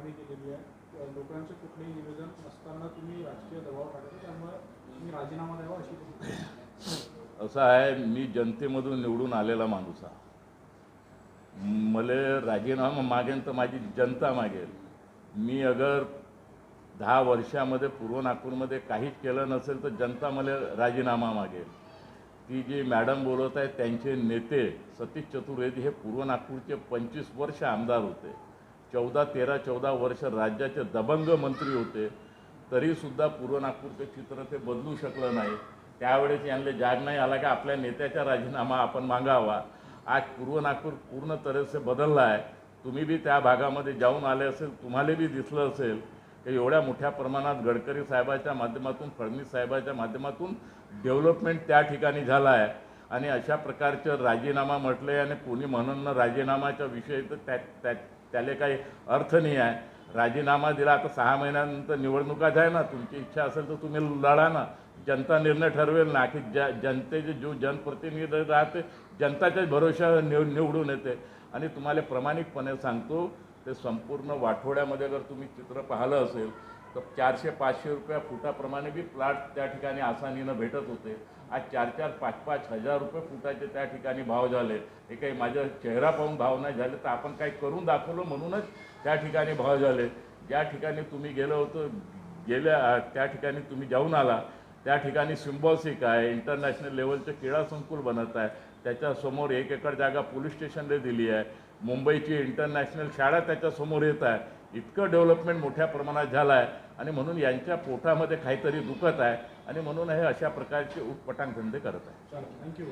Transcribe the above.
मागणी केलेली आहे. लोकांचे कुठलेही निवेदन नसताना तुम्ही राजकीय दबाव टाकता त्यामुळे तुम्ही राजीनामा द्यावा अशी असं आहे मी जनतेमधून निवडून आलेला माणूस आहे. मला राजीनामा मागेन तर माझी जनता मागेल. मी अगर दहा वर्षामध्ये पूर्व नागपूरमध्ये काहीच केलं नसेल तर जनता मला राजीनामा मागेल. ती जी मॅडम बोलत आहे त्यांचे नेते सतीश चतुर्वेदी हे पूर्व नागपूरचे पंचवीस वर्ष आमदार होते. चौदा तेरा चौदा वर्ष राज्याचे दबंग मंत्री होते. तरीसुद्धा पूर्व नागपूरचं चित्र ते बदलू शकलं नाही. त्यावेळेस यांना जाग नाही आला की आपल्या नेत्याचा राजीनामा आपण मागावा. आज पूर्व नागपूर पूर्ण तऱ्हेसे बदलला आहे. तुम्ही बी त्या भागामध्ये जाऊन आले असेल तुम्हाला बी दिसलं असेल. की एवढ्या मोठ्या प्रमाणात गडकरी साहेबाच्या माध्यमातून फडणवीस साहेबाच्या माध्यमातून डेव्हलपमेंट त्या ठिकाणी झाला आहे. आणि अशा प्रकारचं राजीनामा म्हटलं आणि कोणी म्हणून ना विषयी तर त्या त्या त्याला काही अर्थ नाही आहे. राजीनामा दिला आता सहा महिन्यानंतर निवडणुका आहे ना तुमची इच्छा असेल तर तुम्ही लढा ना. जनता निर्णय ठरवेल ना की ज्या जनतेचे जो जनप्रतिनिधी राहते जनताच्याच भरोशा निव निवडून येते. आणि तुम्हाला प्रामाणिकपणे सांगतो ते संपूर्ण वाठोड्यामध्ये जर तुम्ही चित्र पाहिलं असेल तर चारशे पाचशे रुपया फुटाप्रमाणे बी प्लॉट त्या ठिकाणी आसानीनं भेटत होते. आज चार चार पाच पाच हजार रुपये फुटाचे त्या ठिकाणी भाव झाले. हे काही माझा चेहरा पाहून भाव नाही झाले तर आपण काही करून दाखवलं म्हणूनच त्या ठिकाणी भाव झाले. ज्या ठिकाणी तुम्ही गेलो होतो गेल्या त्या ठिकाणी तुम्ही जाऊन आला. त्या ठिकाणी सिम्बॉसिक आहे इंटरनॅशनल लेवलचं क्रीडा संकुल बनत आहे. त्याच्यासमोर एक एकर जागा पोलीस स्टेशनला दिली आहे. मुंबईची इंटरनॅशनल शाळा त्याच्यासमोर येत आहे. इतकं डेव्हलपमेंट मोठ्या प्रमाणात झालं आहे. आणि म्हणून यांच्या पोटामध्ये काहीतरी दुखत आहे. आणि म्हणून हे अशा प्रकारचे उठपटांग धंदे करत आहे. थँक्यू.